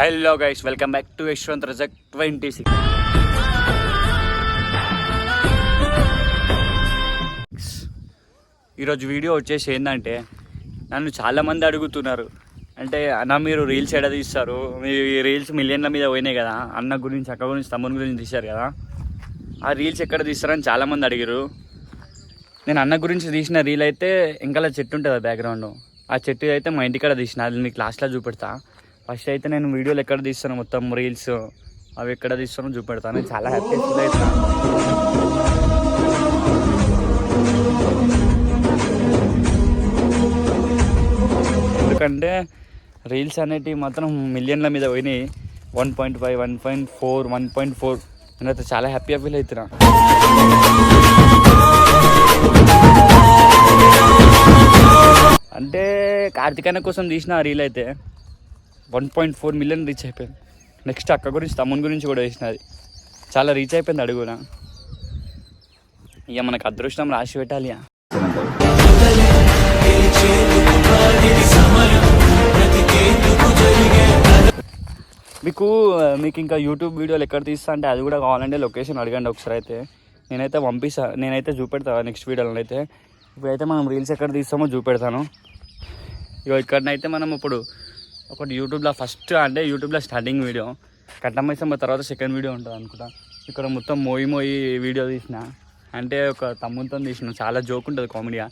Hello guys welcome back to Yashwant Rajak twenty six ఈరోజు video వచ్చేసి ఏంటంటే నన్ను చాలామంది అడుగుతున్నారు. అంటే అన్న మీరు రీల్స్ ఎడ తీస్తారు? మీ రీల్స్ మిలియన్ల మీద పోయినాయి కదా. అన్న గురించి అక్క గురించి తమ్ముని గురించి తీశారు కదా. ఆ రీల్స్ ఎక్కడ తీస్తారని చాలామంది అడిగారు నేను అన్న గురించి తీసిన రీల్ అయితే ఇంకా చెట్టు ఉంటుంది బ్యాక్గ్రౌండ్ ఆ చెట్టు అయితే మా ఇంటికాడ తీసిన. అది మీకు లాస్ట్లో చూపెడతా. ఫస్ట్ అయితే నేను వీడియోలు ఎక్కడ తీస్తాను? మొత్తం రీల్స్ అవి ఎక్కడ తీస్తానో చూపెడతాను. చాలా హ్యాపీ ఫీల్ అవుతున్నాను ఎందుకంటే రీల్స్ అనేటివి మాత్రం మిలియన్ల మీద పోయినాయి. One point five one point four one point four నేనైతే చాలా హ్యాపీగా ఫీల్ అవుతున్నా. అంటే కార్తికాయన కోసం తీసిన రీల్ అయితే one point four million reach అయిపోయింది. నెక్స్ట్ అక్క గురించి తమ్ముని గురించి కూడా వేసినది చాలా రీచ్ అయిపోయింది అడుగున. ఇక మనకు అదృష్టం రాసి పెట్టాలి ఇక. మీకు మీకు ఇంకా యూట్యూబ్ వీడియోలు ఎక్కడ తీస్తా అంటే అది కూడా కావాలంటే లొకేషన్ అడగండి ఒకసారి అయితే. నేనైతే పంపిస్తా నేనైతే చూపెడతా నెక్స్ట్ వీడియోలో అయితే. ఇప్పుడైతే మనం రీల్స్ ఎక్కడ తీస్తామో చూపెడతాను. ఇక ఇక్కడనైతే మనం ఇప్పుడు ఒకటి యూట్యూబ్లో ఫస్ట్ అంటే యూట్యూబ్లో స్టార్టింగ్ వీడియో. కట్టమైసమ్మ తర్వాత సెకండ్ వీడియో ఉంటుంది అనుకుంటా. ఇక్కడ మొత్తం మోయి మోయి వీడియో తీసిన. అంటే ఒక తమ్ముతో తీసిన. చాలా జోక్ ఉంటుంది కామెడీగా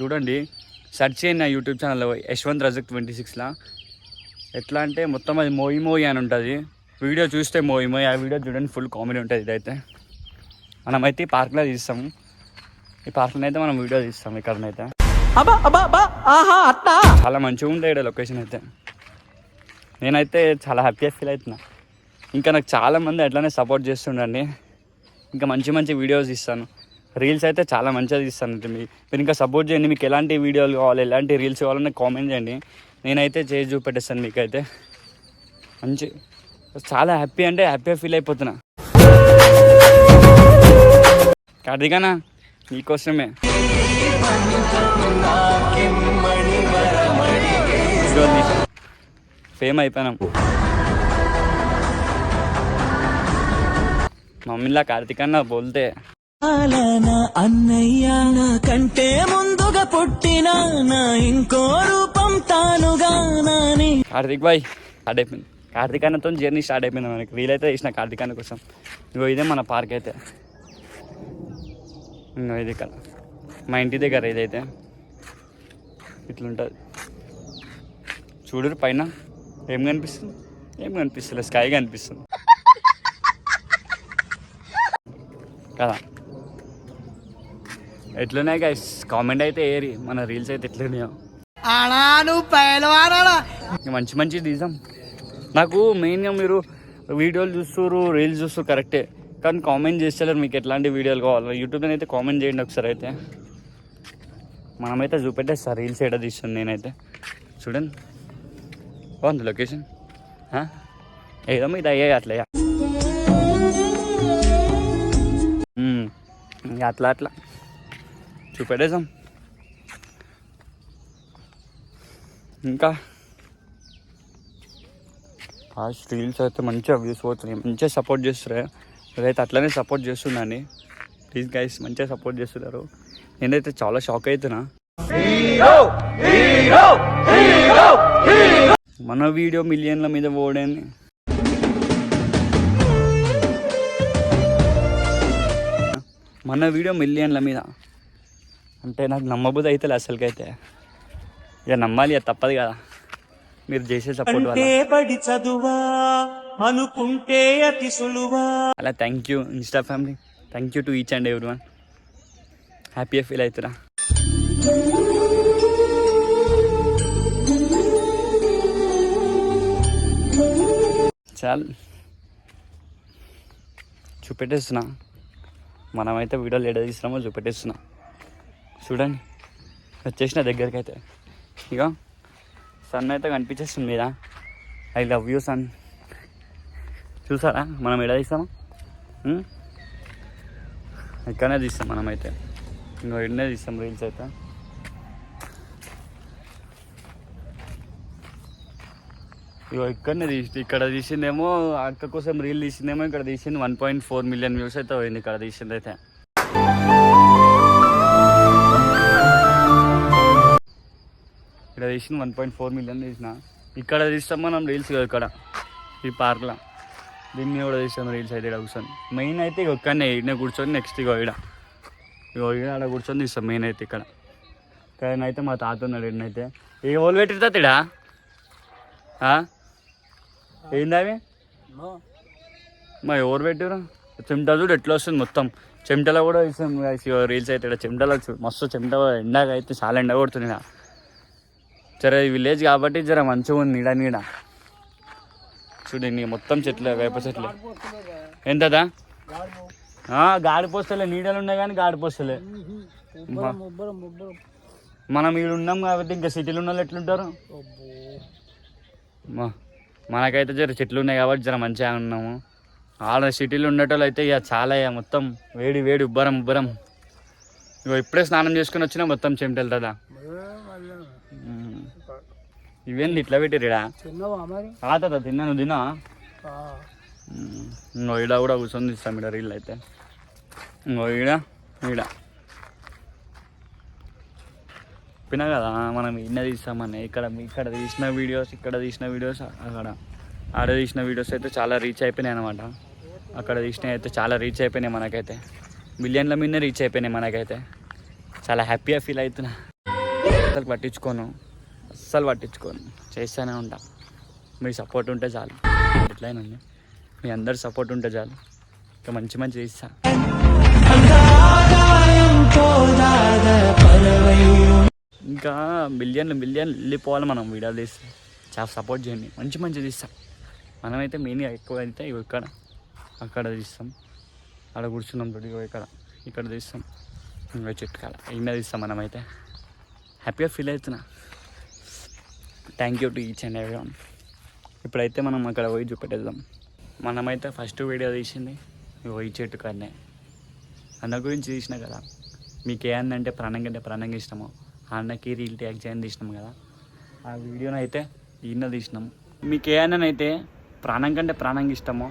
చూడండి సెర్చ్ చేయండి నా యూట్యూబ్ ఛానల్లో. యశ్వంత్ రజక్ ట్వంటీ సిక్స్లో. ఎట్లా అంటే మొత్తం అది మోయి మోయి అని ఉంటుంది. వీడియో చూస్తే మోయి మోయి ఆ వీడియో చూడండి ఫుల్ కామెడీ ఉంటుంది ఇదైతే. మనమైతే ఈ పార్క్లో తీస్తాము ఈ పార్క్లో అయితే మనం వీడియో తీస్తాం ఇక్కడనైతే. చాలా మంచిగా ఉంటాయి ఇక్కడ లొకేషన్ అయితే. నేనైతే చాలా హ్యాపీగా ఫీల్ అవుతున్నా. ఇంకా నాకు చాలామంది అట్లానే సపోర్ట్ చేస్తుండండి. ఇంకా మంచి మంచి వీడియోస్ ఇస్తాను రీల్స్ అయితే చాలా మంచిగా తీస్తాను అంటే మీ మీరు ఇంకా సపోర్ట్ చేయండి. మీకు ఎలాంటి వీడియోలు కావాలి ఎలాంటి రీల్స్ కావాలని కామెంట్ చేయండి. నేనైతే చేసి చూపెట్టేస్తాను మీకైతే. మంచి చాలా హ్యాపీ అంటే హ్యాపీగా ఫీల్ అయిపోతున్నా. కార్తీకానా నీకోసమే ఫేమ్ అయిపోయినాం. మమ్మీలా కార్తీకన్నా బోల్తే. పాలన అన్నయ్య నా కంటే ముందుగా పుట్టిన నా ఇంకో రూపం తానుగా నాని. కార్తీక్ బాయ్ స్టార్ట్ అయిపోయింది. కార్తీక్ అన్నతో జర్నీ స్టార్ట్ అయిపోయింది మనకి. వీలైతే చేసిన కార్తీక్ అన్న కోసం. ఇగో ఇదే మన పార్క్ అయితే. ఇంకో ఇది ఇక్కడ. మా ఇంటి దగ్గర ఇదైతే. ఇట్లుంటుంది. చూడరు పైన. ఏం కనిపిస్తుంది? ఏం కనిపిస్తుంది స్కై కనిపిస్తుంది. కదా? ఎట్లున్నాయి గైస్ కామెంట్ అయితే ఏరి మన రీల్స్ అయితే ఎట్లున్నాయో. మంచి మంచి తీసాం నాకు మెయిన్గా మీరు వీడియోలు చూస్తారు రీల్స్ చూస్తారు కరెక్టే కానీ కామెంట్ చేస్తలేరు మీకు ఎట్లాంటి వీడియోలు కావాలి. యూట్యూబ్లో అయితే కామెంట్ చేయండి ఒకసారి అయితే. మనమైతే చూపెట్టేస్తా రీల్స్ ఎడ తీస్తుంది నేనైతే. చూడండి. బాగుంది లొకేషన్ ఏదో ఇది అయ్యాయి అట్లా ఇక. అట్లా అట్లా చూపెట్టేసాం ఇంకా ఆ రీల్స్ అయితే మంచిగా వ్యూస్ పోతున్నాయి మంచిగా సపోర్ట్ చేస్తున్నారు మీరైతే అట్లనే సపోర్ట్ చేస్తున్నాను ప్లీజ్ గైస్ మంచిగా సపోర్ట్ చేస్తున్నారు నేనైతే చాలా షాక్ అవుతున్నా మన వీడియో మిలియన్ల మీద పోవడాన్ని మన వీడియో మిలియన్ల మీద. అంటే నాకు నమ్మబుద్ధి అయితే అసలుకైతే. ఇక నమ్మాలి అది తప్పదు కదా. మీరు చేసే సపోర్ట్ వల్ల. చదువా అనుకుంటే అతి సులువా. అలా thank you insta family thank you to each and every one హ్యాపీగా ఫీల్ అవుతురా. చాలు. చూపెట్టేస్తున్నా. మనమైతే వీడియోలు ఎడ తీసినామో చూపెట్టేస్తున్నా. చూడండి. వచ్చేసిన దగ్గరికి అయితే ఇక సన్ అయితే కనిపించేస్తుంది మీద ఐ లవ్ యూ సన్. చూసారా? మనం ఎడ తీస్తామా? ఇక్కడనే తీస్తాం మనమైతే. ఇంకా ఇక్కడనే తీస్తాం రీల్స్ అయితే. ఇగో ఇక్కడనే తీసి ఇక్కడ తీసిందేమో అక్క కోసం రీల్ తీసిందేమో ఇక్కడ తీసింది one point four million views అయితే పోయింది ఇక్కడ తీసింది అయితే. ఇక్కడ తీసింది వన్ పాయింట్ ఫోర్ మిలియన్ తీసిన. ఇక్కడ తీస్తాం మనం రీల్స్ ఇక్కడ ఈ పార్క్లో. దీని మీద కూడా తీస్తాం రీల్స్ అయితే ఇక్కడ కూర్చొని. మెయిన్ అయితే ఇక ఒక్కనే ఈడనే కూర్చొని నెక్స్ట్ ఇగో ఇక్కడ. ఇగో ఈడ ఆడ కూర్చొని తీస్తాం మెయిన్ అయితే ఇక్కడ. ఇక్కడ అయితే మా తాత ఉన్నాడు ఈడనైతే. ఏ ఓళ్ళు పెట్టిరు తాత ఏంది అవి మా ఎవరు పెట్టారు చెమట చూడు ఎట్లా వస్తుంది మొత్తం. చెమటలో కూడా ఇస్తాం రీల్స్ అయితే చెమటలో చూ- మస్తు చెమట ఎండగా అయితే చాలా ఎండ కొడుతుంది. జర విలేజ్ కాబట్టి జర మంచిగా ఉంది నీడ నీడ. చూడండి మొత్తం చెట్లే వేప చెట్లే. ఎంతదా ఆ, గాడి పోస్తలే నీడలు ఉన్నాయి కానీ గాడి పోస్తలే. మా- మనం ఈడ ఉన్నాం కాబట్టి ఇంకా సిటీలో ఉన్న వాళ్ళు ఎట్లుంటారు? మా- మనకైతే జర చెట్లు ఉన్నాయి కాబట్టి జర మంచిగా ఉన్నాము. ఆడ సిటీలో ఉండేటోళ్ళు అయితే ఇక చాలా ఇక మొత్తం వేడి వేడి ఉబ్బరం ఉబ్బరం. ఇగో ఇప్పుడే స్నానం చేసుకుని వచ్చినా మొత్తం చెమటెళ్తుందా ఇవేంది ఇట్లా పెట్టిరిడా మరి? తాత తిన్నా నువ్వు తిన్నా ఇంకో ఈడ కూడా కూర్చొని ఇస్తాం ఈడ రీల్ అయితే. ఇంకో ఈడ ఈడ. చెప్పినా కదా మనం ఇన్న తీస్తామని ఇక్కడ ఇక్కడ తీసిన వీడియోస్ ఇక్కడ తీసిన వీడియోస్ అక్కడ. ఆడ తీసిన వీడియోస్ అయితే చాలా రీచ్ అయిపోయినాయి అనమాట అక్కడ తీసినవి అయితే చాలా రీచ్ అయిపోయినాయి మనకైతే. మిలియన్ల మీద రీచ్ అయిపోయినాయి మనకైతే. చాలా హ్యాపీగా ఫీల్ అవుతున్నా అసలు పట్టించుకోను. అస్సలు పట్టించుకోను. చేస్తూనే ఉంటా. మీ సపోర్ట్ ఉంటే చాలు. ఎట్లయినండి మీ అందరు సపోర్ట్ ఉంటే చాలు. ఇంకా మంచి మంచి తీస్తా. ఇంకా బిలియన్లు బిలియన్ వెళ్ళిపోవాలి మనం వీడియోలు తీస్తే చాలా సపోర్ట్ చేయండి. మంచి మంచి తీస్తాం. మనమైతే మెయిన్గా ఎక్కువ అయితే ఇగో ఇక్కడ అక్కడ తీస్తాం. అక్కడ కూర్చున్నాం తోటి ఇగో ఇక్కడ ఇక్కడ తీస్తాం. ఇంకా చెట్టు కాడ తీస్తాం మనమైతే. హ్యాపీగా ఫీల్ అవుతున్నా. Thank you to each and every one ఇప్పుడైతే మనం అక్కడ పోయి చూపెట్టేద్దాం. మనమైతే ఫస్ట్ వీడియో తీసింది ఇగో ఈ చెట్టు కాడనే అన్న గురించి తీసిన కదా. మీకు ఏ అంటే ప్రాణం కంటే ప్రాణంగా ఇష్టమో. అన్నకి రీల్ ట్యాగ్ చేయని తీసినాం కదా. ఆ వీడియోని అయితే ఈయన తీసినాం. మీకు ఏ అన్ననైతే ప్రాణం కంటే ప్రాణంగా ఇష్టమో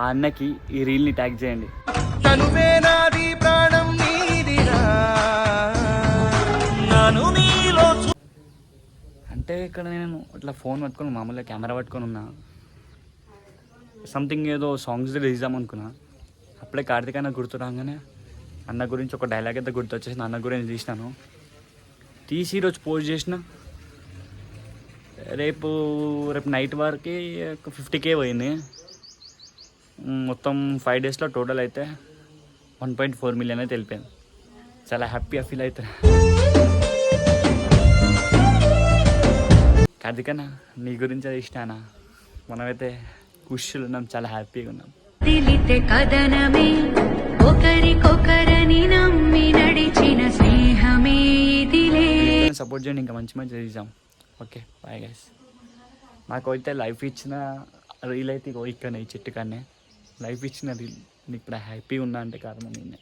ఆ అన్నకి ఈ రీల్ని ట్యాగ్ చేయండి. అంటే ఇక్కడ నేను ఇట్లా ఫోన్ పట్టుకొని మామూలుగా కెమెరా పట్టుకొని ఉన్నా. సంథింగ్ ఏదో సాంగ్స్ తీద్దాం అనుకున్నా. అప్పుడే కార్తీక్ అన్న గుర్తు రాగానే అన్న గురించి ఒక డైలాగ్ అయితే గుర్తు వచ్చేసింది అన్న గురించి తీసినాను. తీసి ఈరోజు పోస్ట్ చేసిన. రేపు రేపు నైట్ వరకు ఒక ఫిఫ్టీ కే పోయింది. మొత్తం ఫైవ్ డేస్లో టోటల్ అయితే వన్ పాయింట్ ఫోర్ మిలియన్ అయితే వెళ్ళిపోయింది. చాలా హ్యాపీగా ఫీల్ అవుతున్నా. కార్తికన్నా నీ గురించి అది ఇష్టానా? మనమైతే ఖుషులు ఉన్నాం చాలా హ్యాపీగా ఉన్నాం. కథనమే. ఒకరికొకరని సపోర్ట్ చేయండి ఇంకా మంచి మంచి చేసాం ఓకే బాయ్ గైస్ నాకు అయితే లైఫ్ ఇచ్చిన రీల్ అయితే ఇగో ఇక్కడ ఈ చెట్టు కన్నే లైఫ్ ఇచ్చిన రీల్ ఇప్పుడు హ్యాపీగా ఉన్నా అంటే కారణం నేనే.